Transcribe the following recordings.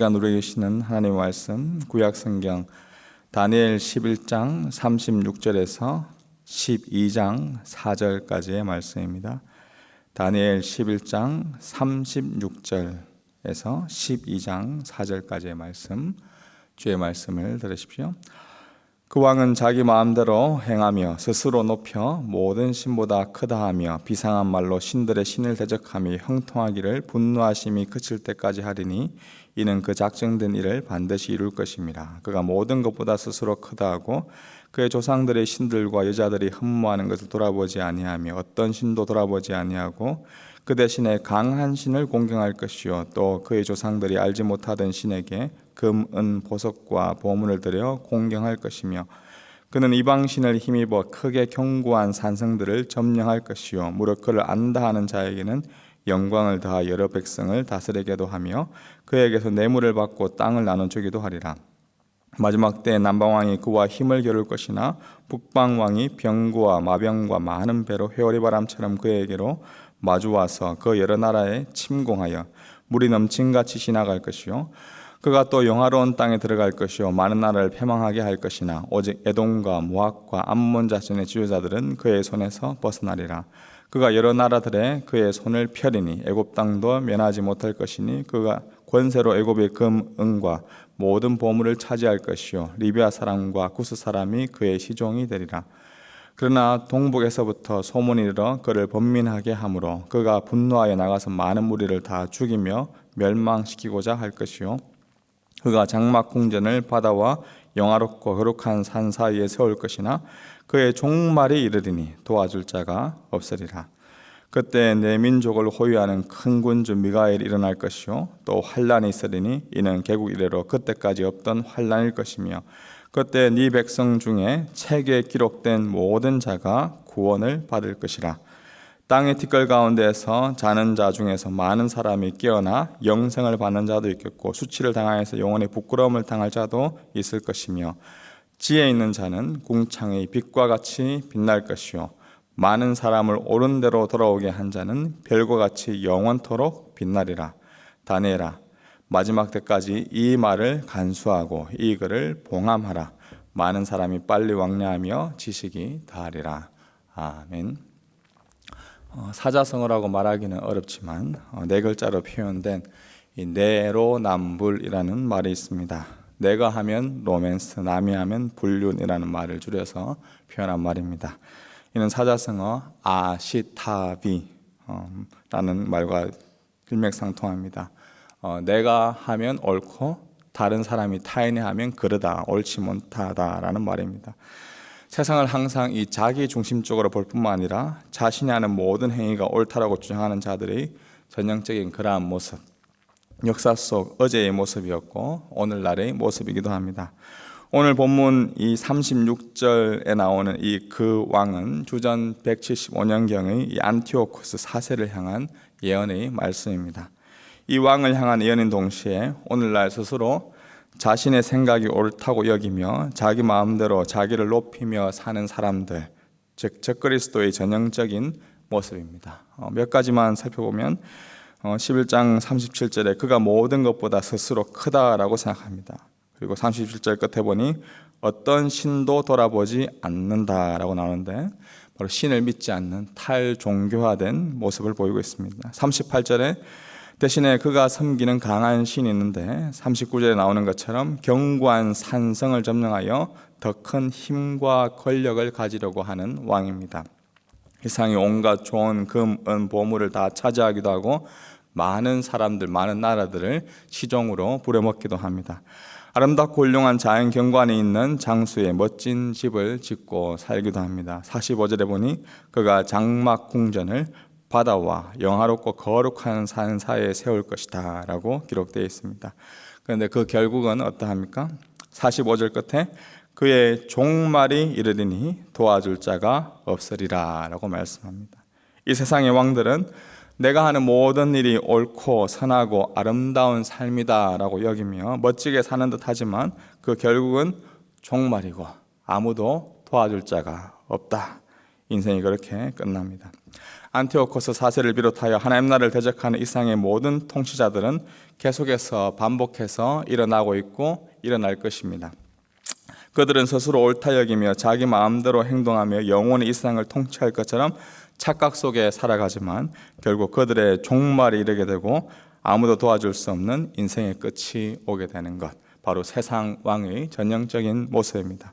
가 누리시는 하나님 말씀 구약 성경 다니엘 11장 36절에서 12장 4절까지의 말씀입니다. 다니엘 11장 36절에서 12장 4절까지의 말씀 주의 말씀을 들으십시오. 그 왕은 자기 마음대로 행하며 스스로 높여 모든 신보다 크다 하며 비상한 말로 신들의 신을 대적하며 형통하기를 분노하심이 그칠 때까지 하리니 이는 그 작정된 일을 반드시 이룰 것입니다. 그가 모든 것보다 스스로 크다 하고 그의 조상들의 신들과 여자들이 흠모하는 것을 돌아보지 아니하며 어떤 신도 돌아보지 아니하고 그 대신에 강한 신을 공경할 것이요 또 그의 조상들이 알지 못하던 신에게 금, 은, 보석과 보물을 들여 공경할 것이며 그는 이방 신을 힘입어 크게 견고한 산성들을 점령할 것이요 무릇 그를 안다 하는 자에게는 영광을 더하 여러 백성을 다스리게도 하며 그에게서 뇌물을 받고 땅을 나눠 주기도 하리라. 마지막 때 남방 왕이 그와 힘을 겨룰 것이나 북방 왕이 병과 마병과 많은 배로 회오리 바람처럼 그에게로 마주 와서 그 여러 나라에 침공하여 물이 넘친 같이 지나갈 것이요 그가 또 영화로운 땅에 들어갈 것이요 많은 나라를 패망하게 할 것이나 오직 에돔과 모압과 암몬 자손의 지도자들은 그의 손에서 벗어나리라 그가 여러 나라들의 그의 손을 펴리니 애굽 땅도 면하지 못할 것이니 그가 권세로 애굽의 금, 은과 모든 보물을 차지할 것이요 리비아 사람과 구스 사람이 그의 시종이 되리라. 그러나 동북에서부터 소문이 일어 그를 번민하게 하므로 그가 분노하여 나가서 많은 무리를 다 죽이며 멸망시키고자 할 것이요 그가 장막 궁전을 바다와 영화롭고 거룩한 산 사이에 세울 것이나 그의 종말이 이르리니 도와줄 자가 없으리라. 그때 내 민족을 호위하는 큰 군주 미가엘이 일어날 것이요 또 환란이 있으리니 이는 개국 이래로 그때까지 없던 환란일 것이며 그때 네 백성 중에 책에 기록된 모든 자가 구원을 받을 것이라 땅의 티끌 가운데에서 자는 자 중에서 많은 사람이 깨어나 영생을 받는 자도 있겠고 수치를 당하여서 영원히 부끄러움을 당할 자도 있을 것이며 지혜 있는 자는 궁창의 빛과 같이 빛날 것이요 많은 사람을 옳은 대로 돌아오게 한 자는 별과 같이 영원토록 빛나리라. 다니엘아 마지막 때까지 이 말을 간수하고 이 글을 봉함하라. 많은 사람이 빨리 왕래하며 지식이 다하리라. 아멘. 어, 사자성어라고 말하기는 어렵지만 어, 네 글자로 표현된 이 내로남불이라는 말이 있습니다. 내가 하면 로맨스, 남이 하면 불륜이라는 말을 줄여서 표현한 말입니다. 이는 사자성어 아시타비라는 말과 일맥상통합니다. 어, 내가 하면 옳고 다른 사람이 타인이 하면 그르다, 옳지 못하다라는 말입니다. 세상을 항상 이 자기 중심적으로 볼 뿐만 아니라 자신이 하는 모든 행위가 옳다라고 주장하는 자들의 전형적인 그러한 모습, 역사 속 어제의 모습이었고 오늘날의 모습이기도 합니다. 오늘 본문 이 36절에 나오는 이 그 왕은 주전 175년경의 이 안티오코스 사세를 향한 예언의 말씀입니다. 이 왕을 향한 예언인 동시에 오늘날 스스로 자신의 생각이 옳다고 여기며 자기 마음대로 자기를 높이며 사는 사람들, 즉 적그리스도의 전형적인 모습입니다. 어, 몇 가지만 살펴보면 11장 어, 37절에 그가 모든 것보다 스스로 크다라고 생각합니다. 그리고 37절 끝에 보니 어떤 신도 돌아보지 않는다라고 나오는데 바로 신을 믿지 않는 탈종교화된 모습을 보이고 있습니다. 38절에 대신에 그가 섬기는 강한 신이 있는데 39절에 나오는 것처럼 견고한 산성을 점령하여 더 큰 힘과 권력을 가지려고 하는 왕입니다. 세상의 온갖 좋은 금, 은, 보물을 다 차지하기도 하고 많은 사람들, 많은 나라들을 시종으로 부려먹기도 합니다. 아름답고 훌륭한 자연 경관에 있는 장수에 멋진 집을 짓고 살기도 합니다. 45절에 보니 그가 장막 궁전을 바다와 영화롭고 거룩한 산 사이에 세울 것이다 라고 기록되어 있습니다. 그런데 그 결국은 어떠합니까? 45절 끝에 그의 종말이 이르리니 도와줄 자가 없으리라 라고 말씀합니다. 이 세상의 왕들은 내가 하는 모든 일이 옳고 선하고 아름다운 삶이다 라고 여기며 멋지게 사는 듯 하지만 그 결국은 종말이고 아무도 도와줄 자가 없다. 인생이 그렇게 끝납니다. 안티오코스 사세를 비롯하여 하나님 나라를 대적하는 이상의 모든 통치자들은 계속해서 반복해서 일어나고 있고 일어날 것입니다. 그들은 스스로 옳다 여기며 자기 마음대로 행동하며 영원히 이 세상을 통치할 것처럼 착각 속에 살아가지만 결국 그들의 종말이 이르게 되고 아무도 도와줄 수 없는 인생의 끝이 오게 되는 것. 바로 세상 왕의 전형적인 모습입니다.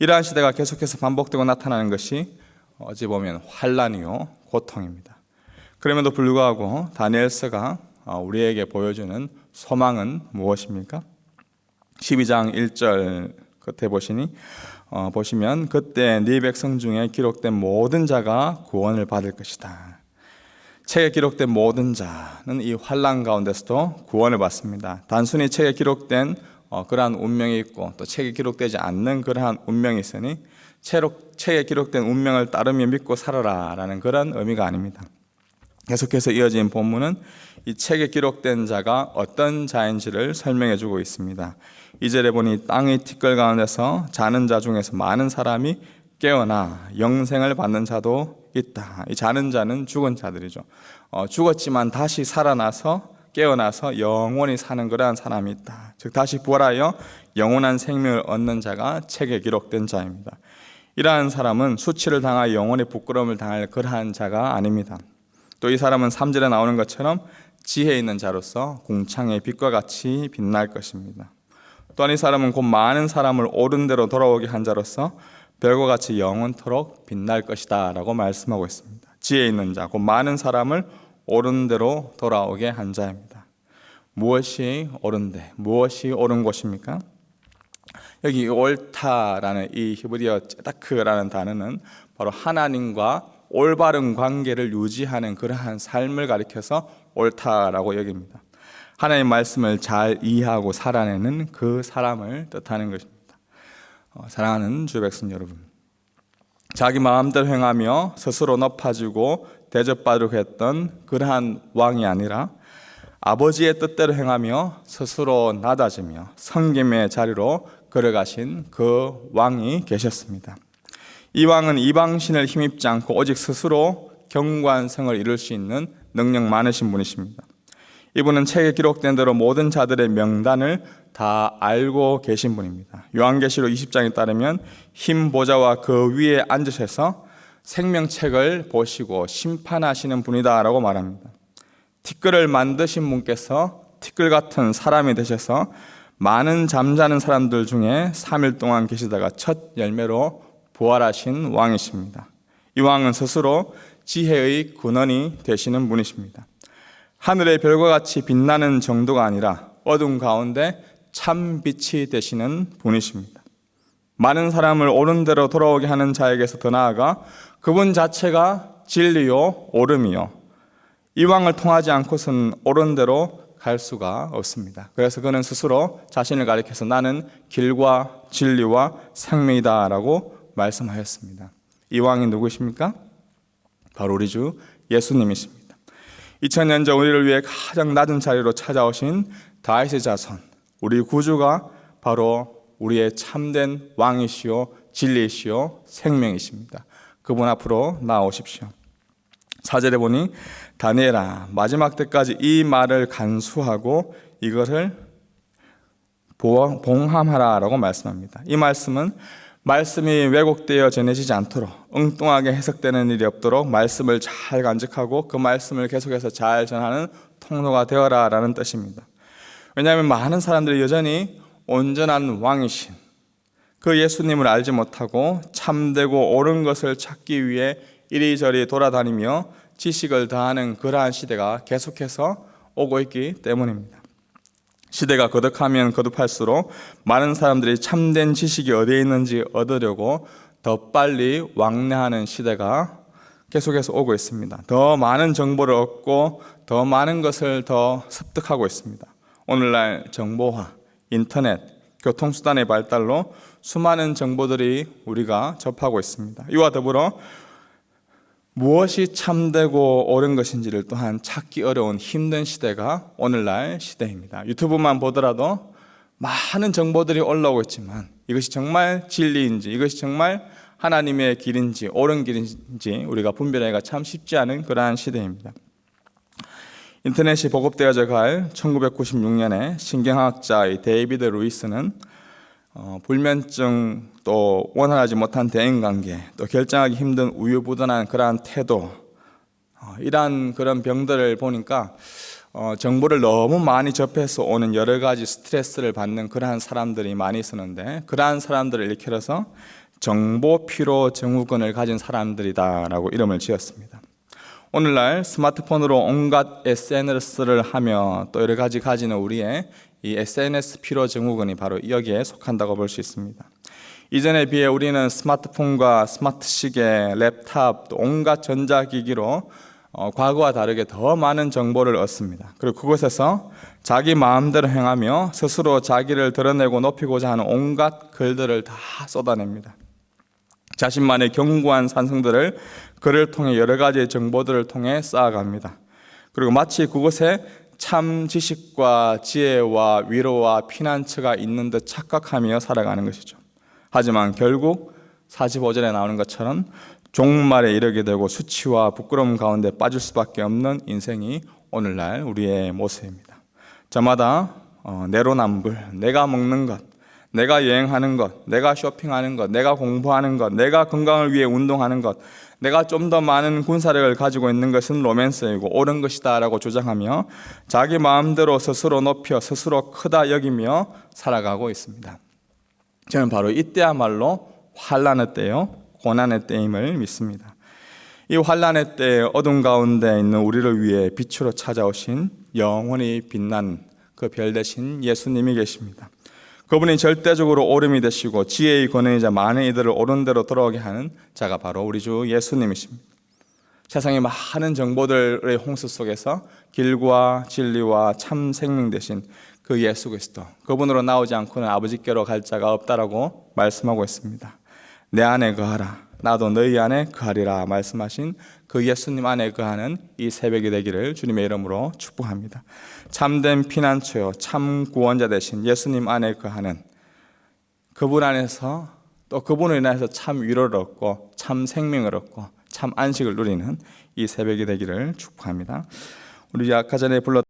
이러한 시대가 계속해서 반복되고 나타나는 것이 어찌 보면 환란이요 고통입니다. 그럼에도 불구하고 다니엘서가 우리에게 보여주는 소망은 무엇입니까? 12장 1절 끝에 보시니 어, 보시면 그때 네 백성 중에 기록된 모든 자가 구원을 받을 것이다. 책에 기록된 모든 자는 이 환란 가운데서도 구원을 받습니다. 단순히 책에 기록된 어, 그러한 운명이 있고 또 책에 기록되지 않는 그러한 운명이 있으니 책에 기록된 운명을 따르며 믿고 살아라 라는 그런 의미가 아닙니다. 계속해서 이어진 본문은 이 책에 기록된 자가 어떤 자인지를 설명해 주고 있습니다. 이절에 보니 땅의 티끌 가운데서 자는 자 중에서 많은 사람이 깨어나 영생을 받는 자도 있다. 이 자는 자는 죽은 자들이죠. 어, 죽었지만 다시 살아나서 깨어나서 영원히 사는 그러한 사람이 있다. 즉 다시 부활하여 영원한 생명을 얻는 자가 책에 기록된 자입니다. 이러한 사람은 수치를 당하여 영원히 부끄러움을 당할 그러한 자가 아닙니다. 또 이 사람은 3절에 나오는 것처럼 지혜 있는 자로서 공창의 빛과 같이 빛날 것입니다. 또한 이 사람은 곧 많은 사람을 옳은 대로 돌아오게 한 자로서 별과 같이 영원토록 빛날 것이다 라고 말씀하고 있습니다. 지혜 있는 자, 곧 많은 사람을 옳은 대로 돌아오게 한 자입니다. 무엇이 옳은데 무엇이 옳은 것입니까? 여기 옳다라는 이 히브리어 째다크라는 단어는 바로 하나님과 올바른 관계를 유지하는 그러한 삶을 가리켜서 옳다라고 여깁니다. 하나님 말씀을 잘 이해하고 살아내는 그 사람을 뜻하는 것입니다. 어, 사랑하는 주 백성 여러분, 자기 마음대로 행하며 스스로 높아지고 대접받으려고 했던 그러한 왕이 아니라 아버지의 뜻대로 행하며 스스로 낮아지며 성김의 자리로 걸어가신 그 왕이 계셨습니다. 이 왕은 이방신을 힘입지 않고 오직 스스로 경관성을 이룰 수 있는 능력 많으신 분이십니다. 이분은 책에 기록된 대로 모든 자들의 명단을 다 알고 계신 분입니다. 요한계시록 20장에 따르면 흰 보좌와 그 위에 앉으셔서 생명책을 보시고 심판하시는 분이다라고 말합니다. 티끌을 만드신 분께서 티끌 같은 사람이 되셔서 많은 잠자는 사람들 중에 3일 동안 계시다가 첫 열매로 부활하신 왕이십니다. 이 왕은 스스로 지혜의 근원이 되시는 분이십니다. 하늘의 별과 같이 빛나는 정도가 아니라 어둠 가운데 참 빛이 되시는 분이십니다. 많은 사람을 옳은 대로 돌아오게 하는 자에게서 더 나아가 그분 자체가 진리요 옳음이요 이 왕을 통하지 않고서는 옳은 대로 갈 수가 없습니다. 그래서 그는 스스로 자신을 가리켜서 나는 길과 진리와 생명이다라고 말씀하였습니다. 이 왕이 누구십니까? 바로 우리 주 예수님이십니다. 2000년 전 우리를 위해 가장 낮은 자리로 찾아오신 다윗의 자손, 우리 구주가 바로 우리의 참된 왕이시요 진리이시요 생명이십니다. 그분 앞으로 나오십시오. 사절에 보니 다니엘아 마지막 때까지 이 말을 간수하고 이것을 봉함하라라고 말씀합니다. 이 말씀은 말씀이 왜곡되어 전해지지 않도록 엉뚱하게 해석되는 일이 없도록 말씀을 잘 간직하고 그 말씀을 계속해서 잘 전하는 통로가 되어라라는 뜻입니다. 왜냐하면 많은 사람들이 여전히 온전한 왕이신 그 예수님을 알지 못하고 참되고 옳은 것을 찾기 위해 이리저리 돌아다니며 지식을 다하는 그러한 시대가 계속해서 오고 있기 때문입니다. 시대가 거듭하면 거듭할수록 많은 사람들이 참된 지식이 어디에 있는지 얻으려고 더 빨리 왕래하는 시대가 계속해서 오고 있습니다. 더 많은 정보를 얻고 더 많은 것을 더 습득하고 있습니다. 오늘날 정보화, 인터넷, 교통수단의 발달로 수많은 정보들이 우리가 접하고 있습니다. 이와 더불어 무엇이 참되고 옳은 것인지를 또한 찾기 어려운 힘든 시대가 오늘날 시대입니다. 유튜브만 보더라도 많은 정보들이 올라오고 있지만 이것이 정말 진리인지 이것이 정말 하나님의 길인지 옳은 길인지 우리가 분별하기가 참 쉽지 않은 그러한 시대입니다. 인터넷이 보급되어져 갈 1996년에 신경학자의 데이비드 루이스는 어, 불면증 또 원활하지 못한 대인 관계 또 결정하기 힘든 우유부단한 그러한 태도 어, 이러한 그런 병들을 보니까 어, 정보를 너무 많이 접해서 오는 여러 가지 스트레스를 받는 그러한 사람들이 많이 있었는데 그러한 사람들을 일컬어서 정보 피로 증후군을 가진 사람들이다라고 이름을 지었습니다. 오늘날 스마트폰으로 온갖 SNS를 하며 또 여러 가지 가지는 우리의 이 SNS 피로 증후군이 바로 여기에 속한다고 볼 수 있습니다. 이전에 비해 우리는 스마트폰과 스마트 시계, 랩탑, 또 온갖 전자기기로 어, 과거와 다르게 더 많은 정보를 얻습니다. 그리고 그곳에서 자기 마음대로 행하며 스스로 자기를 드러내고 높이고자 하는 온갖 글들을 다 쏟아냅니다. 자신만의 견고한 산성들을 그를 통해 여러 가지 정보들을 통해 쌓아갑니다. 그리고 마치 그곳에 참 지식과 지혜와 위로와 피난처가 있는 듯 착각하며 살아가는 것이죠. 하지만 결국 45절에 나오는 것처럼 종말에 이르게 되고 수치와 부끄러움 가운데 빠질 수밖에 없는 인생이 오늘날 우리의 모습입니다. 저마다 어, 내로남불, 내가 먹는 것, 내가 여행하는 것, 내가 쇼핑하는 것, 내가 공부하는 것, 내가 건강을 위해 운동하는 것, 내가 좀 더 많은 군사력을 가지고 있는 것은 로맨스이고 옳은 것이다라고 주장하며 자기 마음대로 스스로 높여 스스로 크다 여기며 살아가고 있습니다. 저는 바로 이때야말로 환란의 때요, 고난의 때임을 믿습니다. 이 환란의 때 어둠 가운데 있는 우리를 위해 빛으로 찾아오신 영원히 빛난 그 별 대신 예수님이 계십니다. 그분이 절대적으로 오름이 되시고 지혜의 권능이자 많은 이들을 옳은 대로 돌아오게 하는 자가 바로 우리 주 예수님이십니다. 세상의 많은 정보들의 홍수 속에서 길과 진리와 참 생명 되신 그 예수 그리스도 그분으로 나오지 않고는 아버지께로 갈 자가 없다라고 말씀하고 있습니다. 내 안에 거하라 나도 너희 안에 거하리라 말씀하신 그 예수님 안에 거하는 이 새벽이 되기를 주님의 이름으로 축복합니다. 참된 피난처요 참 구원자 되신 예수님 안에 거하는 그분 안에서 또 그분으로 인해서 참 위로를 얻고 참 생명을 얻고 참 안식을 누리는 이 새벽이 되기를 축복합니다. 우리 아까 전에 불렀